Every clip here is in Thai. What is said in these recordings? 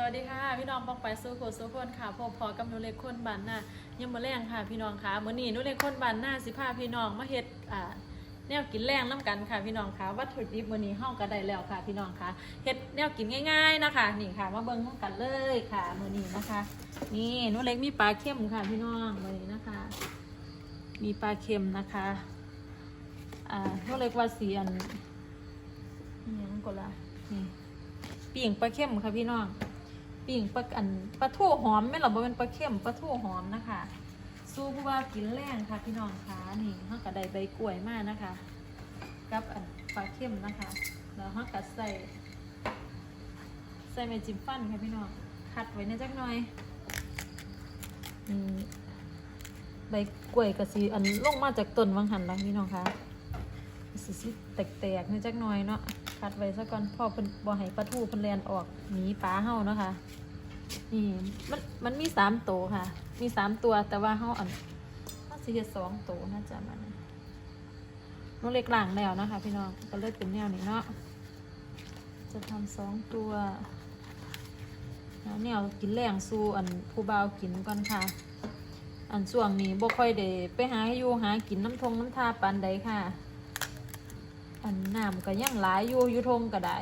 สวัสดีค่ะ พี่น้องปองไปสู้โคสู้คนค่ะพบพอกับนูเล็กคนบ้านหน้ายังมาแรงค่ะพี่น้องค่ะมื้อนี้นูเล็กคนบ้านหน้าสิพาพี่น้องมาเฮ็ดอ่าแนวกินแรงน้ำกันค่ะพี่น้องค่ะวัตถุดิบมื้อนี้เฮาก็ได้แล้วค่ะพี่น้องค่ะเฮ็ดแนวกินง่ายๆนะคะนี่ค่ะมาเบิ่งกันเลยค่ะมื้อนี้นะคะ นี่นูเล็กมีปลาเค็มค่ะพี่น้องมื้อนี้นะคะ มีปลาเค็มนะคะอ่านูเล็กว่าสีอันอิหยังก็ละนี่ปิ่งปลาเค็มค่ะพี่น้อง ปิ่งปลาอันปลาทูหอมไม่หรอบ่เป็นปลาเค็มปลาทูหอมนะคะ สู้ผู้ว่ากินแรงค่ะพี่น้องคะนี่เฮากระไดใบกล้วยมากนะคะ กับอันปลาเค็มนะคะ แล้วเฮากัดใส่ ใส่ไม้จิ้มฟันค่ะพี่น้องคัดไว้ในจักหน่อยอใบกล้วยกะสีอันลงมาจากต้นวังหันแล้วพี่น้องคะสิสิแตกๆในจักหน่อยเนาะ คัดไว้ซะก่อนพ่อเพิ่นบ่ให้ปลาทูเพิ่นแลนออกหนีปลาเฮาเนาะค่ะนี่มันมันมีสามตัวค่ะ มีสามตัวแต่ว่าเขาอันเขาสิเฮ็ดสองตัวน่าจะมันน้องเล็กหลังแล้วนะคะ พี่น้องก็เลยเป็นแนวนี้เนาะจะทำสองตัวแล้วแนวกินแรงสู้อันผู้บ่าวกินก่อนค่ะ อันช่วงนี้บ่ค่อยได้ไปหาอยู่หากินน้ำทงน้ำทาปานใดค่ะ อันน้ำก็ยังหลายอยู่ยู่ทงก็ได้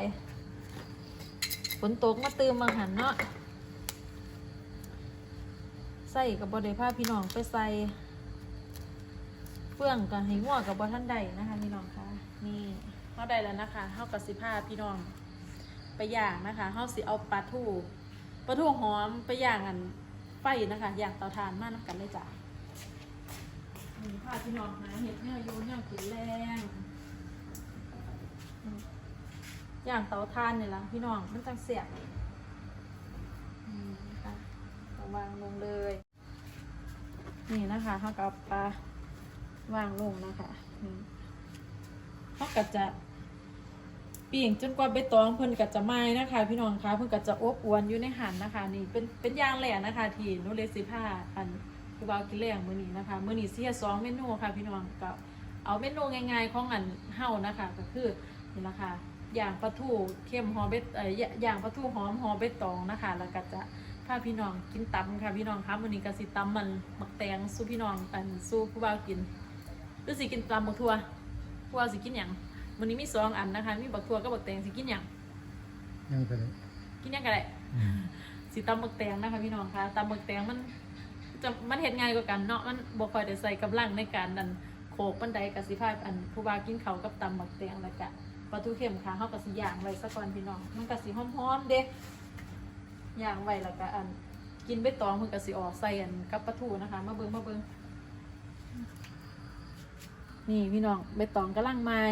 ฝนตกมาตืมบาหันเนาะใส่กับบอดผ้าพี่น้องไปใส่เฟื่องกับให้งัวกับบอท่านใดนะคะ พี่น้องคะนี่เข้าได้แล้วนะคะเข้ากับสิผ้าพี่น้อง ไปย่างนะคะเข้าสิเอาปลาทูปลาทูหอมไปย่างอันไฟนะคะย่างเตาถ่านมากน้ำกันเลยจ้ะนี่ผ้าพี่น้องหาเห็ดแนวโยนแนวกินแรง อย่างเตาถ่านเนี่ยละพี่น้องมันตั้งเสียบนี่นะคะวางลงเลย นี่นะคะเขาก็เอาปลาวางลงนะคะเขาก็จะปีงจนกว่าใบตองเพิ่นก็จะไหม้นะคะ พี่น้องคะเพิ่นก็จะอบอวนอยู่ในหันนะคะ นี่เป็นเป็นยางแหล่นะคะ ที่นุเลสิผ้าอันคือว่ากินแรงมื้อนี้นะคะมื้อนี้สิเฮ็ดสองเมนูค่ะ พี่น้องก็เอาเมนูง่ายๆของอันเฮานะคะ ก็คือ นี่ละค่ะอย่างปลาทูเข้มหอมเบ็ดเอ่ยอย่างปลาทูหอมหอมเบ็ดตองนะคะ แล้วก็จะพาพี่น้องกินตำค่ะพี่น้องคะวันนี้ก็สิตำมันมักแตงสู้พี่น้องอันสู้ผู้บ่าวกินหรือสิกินตำบักทั่วผู้บ่าวสิกินหยังวันนี้มีสองอันนะคะ มีบักทั่วกับบักแตงสิกินหยังยังไปเลยกินหยังก็ได้สิตำบักแตงนะคะพี่น้องคะตำบักแตงมันจะมันเห็ดง่ายกว่ากันเนาะมันบ่ค่อยได้ใส่กำลังในการดันโขกปันใดกับสิพาอันผู้บ่าวกินเขาวกับตำบักแตงแล้วก็ป ลาทูเค็มค่ะเฮาก็สิย่างไว้ซะก่อนพี่น้อง มันก็สิหอมๆเด้ย่างไว้แล้วก็อัน กินใบตองเพิ่นก็สิออกใส่อันกับปลาทูนะคะ มาเบิ่งมาเบิ่งนี่พี่น้องใบตองกำลังไม้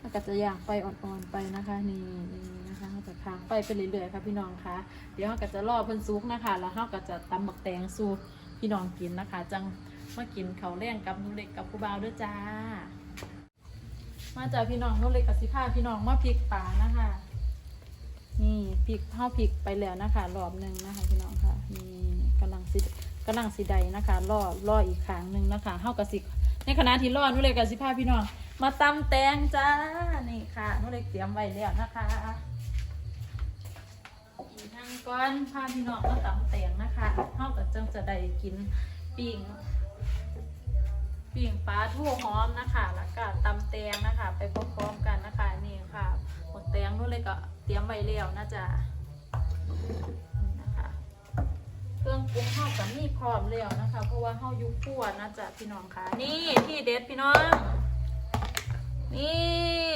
แล้วก็จะย่างไฟอ่อนๆไปนะคะนี่นี่นะคะเราจะค้างไฟไปเรื่อยๆค่ะพี่น้องคะเดี๋ยวเราก็จะรอเพิ่นซุกนะคะ แล้วเราก็จะตำบักแตงสู่พี่น้องกินนะคะ จังมากินเขาวแรงกับนูเล็กกับผู้บ่าวด้วยจ้า มาจากพี่น้องหนูเล็กกับสิพาพี่น้องมาพริกป่านะคะ นี่พริกข้าวพริกไปแล้วนะคะรอบหนึ่งนะคะพี่น้องค่ะนี่กำลังสิกำลังสีใดนะคะรอรออีกครั้งหนึ่งนะคะเฮากระสิในขณะที่รอนุเลยกับสิพาพี่น้องมาตำแตงจ้านี่ค่ะนุเลยเตรียมไว้แล้วนะคะอีกทางก้อนพาพี่น้องมาตำแตงนะคะเฮากับจังจะได้กินปิ้ง ปิ้งปลาทูหอมนะคะแล้วก็ตำแตงนะคะ ไปพร้อมๆกันนะคะนี่ค่ะหมดแตงนู่นเลยก็เตรียมไว้แล้วนะจ๊ะนี่นะคะ เครื่องปรุงข้าวกับมีพร้อมแล้วนะคะ เพราะว่าข้าวยุคขั้วนะจ๊ะพี่น้องค่ะ นี่ที่เด็ดพี่น้อง นี่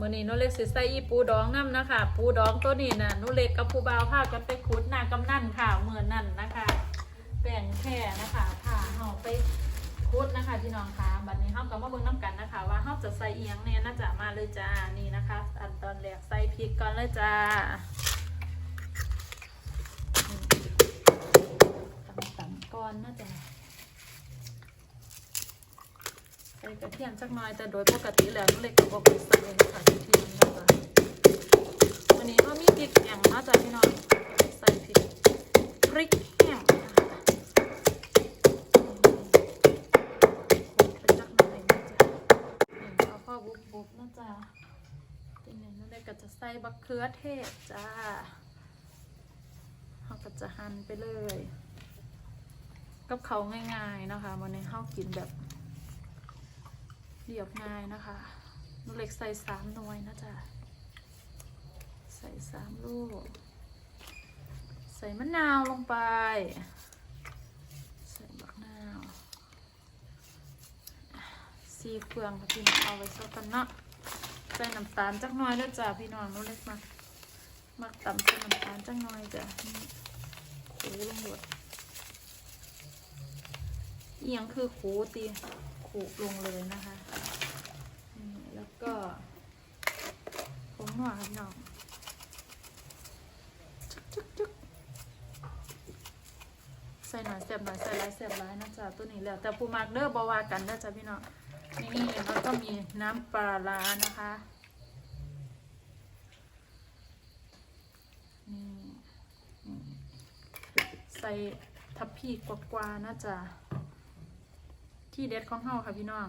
มื่อนี้นุเล็กสิใส่อีปูดองน้ำนะคะ ปูดองตัวนี้นะหนุเล็กกับปูบาวพากันไปขุดหน้ากำนั่นค่ะเมื่อนั่นนะคะแบ่งแค่นะคะพาเฮาไป ขุดนะคะพี่น้องคะบัดนี้เฮาก็มาเบิ่งน้ำกันนะคะ ว่าเฮาจะใส่เอียงเนี่ยน่าจะมาเลยจ้านี่นะคะอันตอนแรกใส่พริกก่อนเลยจ้าตำๆก่อนน่าจะใส่กระเทียมสักหน่อยแต่โดยปกติแล้วหนูเล็กก็บอกใส่ค่ะกระเทียมนะคะวันนี้ก็มีพริกแห้งนะจ๊ะพี่น้องใส่พริกพริกแห้งนะคะ ไปจักหน่อยนะจ๊ะเอาพ่อบุบบุบนะจ๊ะทีนี้นั่นเลยก็จะใส่บักเขือเทศจ้าเขาก็จะหั่นไปเลย กับเขาง่ายๆนะคะวันนี้ข้าวกินแบบเรียบง่ายนะคะนูเล็กใส่สามหน่วยนะจ๊ะใส่สามลูก ใส่มะนาวลงไป ใส่บักนาวซีเฟืองค่ะพี่น้องเอาไว้ซะกันเนาะ ใส่น้ำตาลจักน่อยแล้วยจ้ะพี่น้องหนูเล็กมามักตำใส่น้ำตาลจักน่อยจ้ะขูลงหมดเอียงคือขูตีขูลงเลยนะคะแล้วก็ผงหนัวค่ะพี่น้องจุ๊กจุกใส่หน่อยเสียบหน่อยใส่หลายเสียบหลายนะจ๊ะตัวนี้แล้วแต่ผู้มักเด้อบาวากันนะจ๊ะพี่น้อง นี่แล้วก็มีน้ำปลาร้านะคะ นี่ใส่ทับพีกกว่าๆนะจ๊ะที่เด็ดของเฮาค่ะพี่น้อง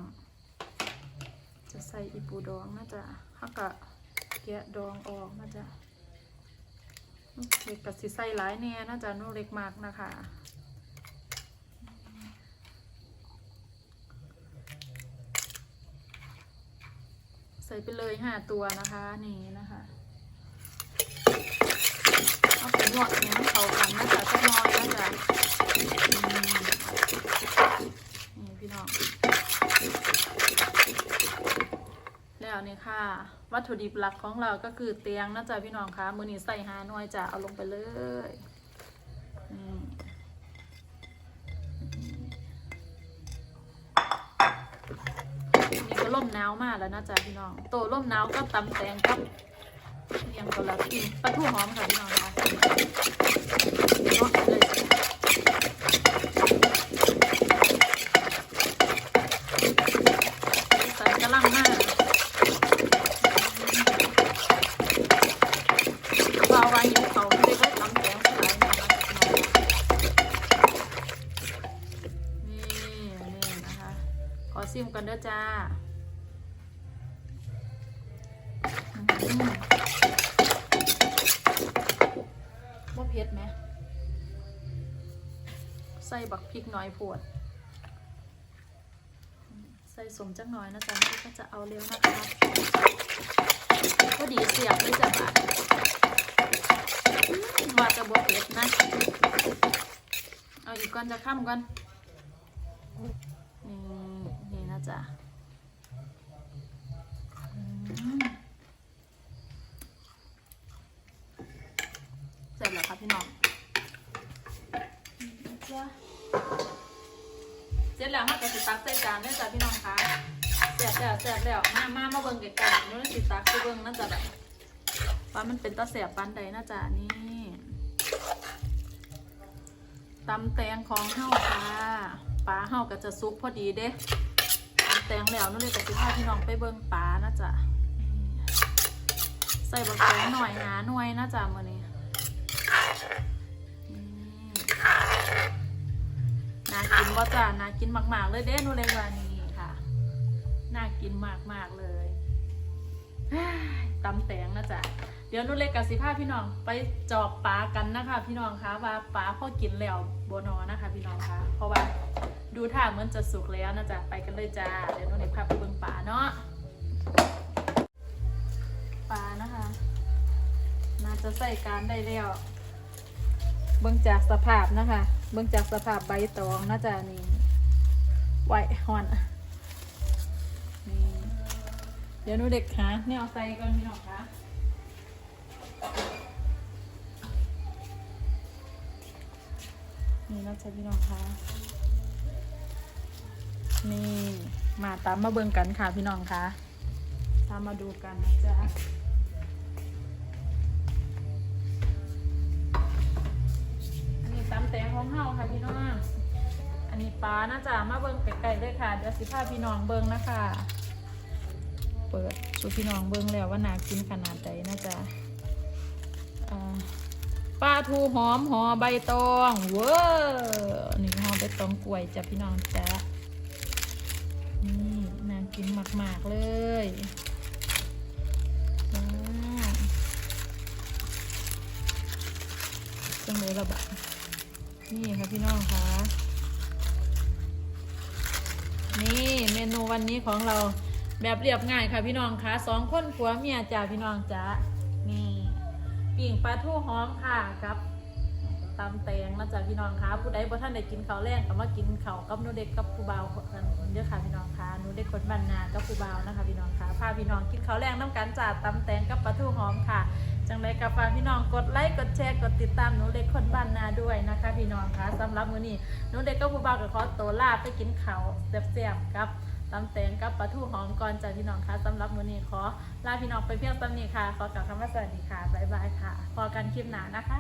จะใส่อีปูดองนะจ๊ะฮักกะแกะดองออกนะจ๊ะเล็กกับสิใส่หลายแน่นะจ๊ะนูเล็กมากนะคะ ส่ไปเลยห้าตัวนะคะนี่นะคะเอาไปนวดให้มันเข้ากันนะจ๊ะสักหน้อยนะจ๊ะนี่พี่น้องแล้วนี่ค่ะ วัตถุดิบหลักของเราก็คือเตียงนะจ๊ะพี่น้องคะมือนี้ใส่หาหน่วยจะเอาลงไปเลยนี่ หนาวมากแล้วนะจ๊ะพี่น้องโตร่มหนาวก็ตำแตงกับเรียงตัวละกินปลาทูหอมค่ะพี่น้องนะเนาะเลย อืมบ่เผ็ดไหม ใส่บักพริกน้อยโพดใส่สมจักหน่อยนะจ๊ะนี่ก็จะเอาเร็วนะคะก็ดีเสียบด้วยจ้ะบาทว่าจะบวเผ็ดนะ เอาอีกก่อนจะข้ามก่อนนี่นะจ๊ะอืมเสร็จแล้วครับพี่น้องนี่นะจ๊ะ เสร็จแล้วมากระสิตักใส่จานได้จ้ะพี่น้องคะเสร็จแล้วเสร็จแล้วมามามาเบิ่งไกลๆนู้นสิตักคือเบิ่งนะจ๊ะแบบว่ามันเป็นตาเสียบปันใดนะจ๊ะนี่ตำแตงของเฮาค่ะปลาเฮาก็จะซุกพอดีเด้ตำแตงแล้วนู่นเลยกับสิพาพี่น้องไปเบิ่งปลานะจ๊ะใส่บักแตงหน่อยหาหน่วยนะจ๊ะมื้อนี้ น่ากินว่าจ้ะน่ากินมากๆเลยเด้นูเลยวานีค่ะ น่ากินมากๆเลยตำแตงนะจ๊ะเดี๋ยวนุเล็กกับสิพาพี่น้องไปจอบปลากันนะคะ พี่น้องคะว่าปลาพ่อกินแล้วบนอนะคะ พี่น้องคะเพราะว่าดูท่าเหมือนจะสุกแล้วนะจ๊ะไปกันเลยจ้าเดี๋ยวนุ่นเล็กพาไปเบิ่งปลาเนาะปลานะคะ น่าจะใส่การได้แล้วเบิ่งจากสภาพนะคะ เบิ่งจากสภาพใบตองนะจ๊ะนี่ไหวหอนนี่เดี๋ยวหนูเด็กหาเนี่ยเอาใส่ก่อนพี่น้องคะนี่นะจ๊ะพี่น้องคะนี่มาตามมาเบิ่งกันค่ะพี่น้องคะตามมาดูกันนะจ๊ะ ค่ะพี่น้อง อันนี้ปลานะจ๊ะมาเบิ่งไกลๆเลยค่ะ เดี๋ยวสิพาพี่น้องเบิ่งนะคะ เปิดสูพี่น้องเบิ้งแล้วว่าน่ากินขนาดใดนะจ๊ะปลาทูหอมหอใบตองเว้อนี่หอใบตองกล้วยจ้ะพี่น้องจ้ะนี่น่ากินมาก ๆ เลยจังเลยระบาด นี่ค่ะพี่น้องค่ะ นี่เมนูวันนี้ของเราแบบเรียบง่ายค่ะพี่น้องค่ะสองคนผัวเมียจ้าพี่น้องจ้านี่ปิ่งปลาทูหอมค่ะครับตำแตงนะจ๊ะพี่น้องค่ะผู้ใดบ่ท่านได้กินข้าวแรงก็มากินข้าวกับนูเด็กกับผู้บ่าวกันเด้อค่ะพี่น้องค่ะนูเด็กคนบ้านนากับผู้บ่าวนะคะพี่น้องค่ะพาพี่น้องกินข้าวแรงน้ำกันจ้าตำแตงกับปลาทูหอม ไรก็ฝากพี่น้องกดไลค์กดแชร์กดติดตามหนูเด็กคนบ้านนาด้วยนะคะ พี่น้องคะสำหรับมื้อนี้หนูเด็กก็ผู้บ่าวกับขอตัวลาไปกินข้าวแซ่บๆครับตำแตงกับปลาทูหอมก่อนจ้าพี่น้องคะสำหรับมื้อนี้ขอลาพี่น้องไปเพียงตอนนี้ค่ะขอกลับคำว่าสวัสดีค่ะบ๊ายบายค่ะพอกันคลิปหน้านะคะ